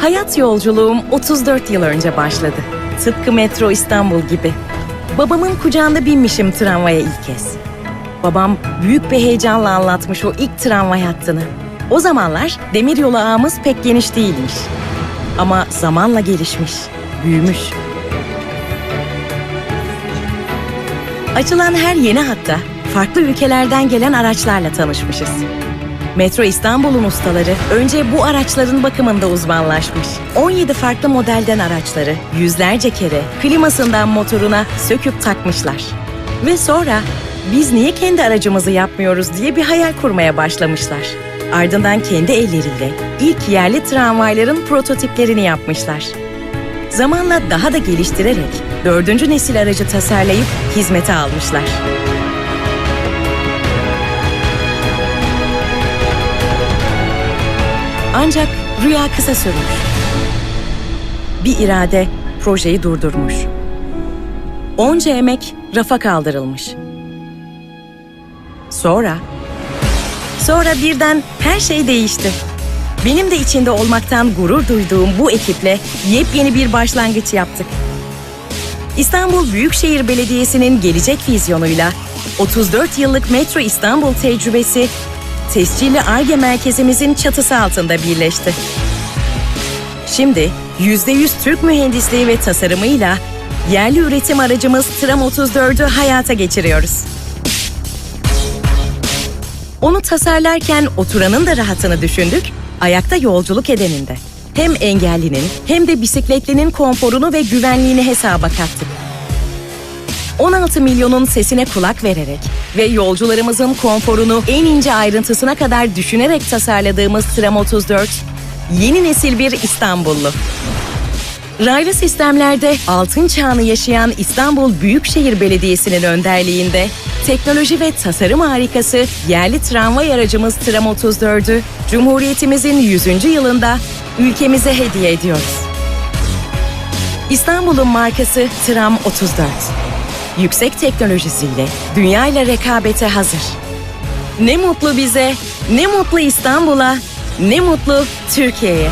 Hayat yolculuğum 34 yıl önce başladı. Tıpkı Metro İstanbul gibi. Babamın kucağında binmişim tramvaya ilk kez. Babam büyük bir heyecanla anlatmış o ilk tramvay hattını. O zamanlar demiryolu ağımız pek geniş değilmiş. Ama zamanla gelişmiş, büyümüş. Açılan her yeni hatta farklı ülkelerden gelen araçlarla tanışmışız. Metro İstanbul'un ustaları önce bu araçların bakımında uzmanlaşmış. 17 farklı modelden araçları yüzlerce kere klimasından motoruna söküp takmışlar. Ve sonra biz niye kendi aracımızı yapmıyoruz diye bir hayal kurmaya başlamışlar. Ardından kendi elleriyle ilk yerli tramvayların prototiplerini yapmışlar. Zamanla daha da geliştirerek dördüncü nesil aracı tasarlayıp hizmete almışlar. Ancak rüya kısa sürmüş. Bir irade projeyi durdurmuş. Onca emek rafa kaldırılmış. Sonra, sonra birden her şey değişti. Benim de içinde olmaktan gurur duyduğum bu ekiple yepyeni bir başlangıç yaptık. İstanbul Büyükşehir Belediyesi'nin gelecek vizyonuyla 34 yıllık Metro İstanbul tecrübesi tescilli ARGE merkezimizin çatısı altında birleşti. Şimdi %100 Türk mühendisliği ve tasarımıyla yerli üretim aracımız Tram 34'ü hayata geçiriyoruz. Onu tasarlarken oturanın da rahatını düşündük, ayakta yolculuk edenin de. Hem engellinin hem de bisikletlinin konforunu ve güvenliğini hesaba kattık. 16 milyonun sesine kulak vererek ve yolcularımızın konforunu en ince ayrıntısına kadar düşünerek tasarladığımız Tram 34, yeni nesil bir İstanbullu. Raylı sistemlerde altın çağını yaşayan İstanbul Büyükşehir Belediyesi'nin önderliğinde teknoloji ve tasarım harikası yerli tramvay aracımız Tram 34'ü Cumhuriyetimizin 100. yılında ülkemize hediye ediyoruz. İstanbul'un markası Tram 34. Yüksek teknolojisiyle dünya ile rekabete hazır. Ne mutlu bize, ne mutlu İstanbul'a, ne mutlu Türkiye'ye.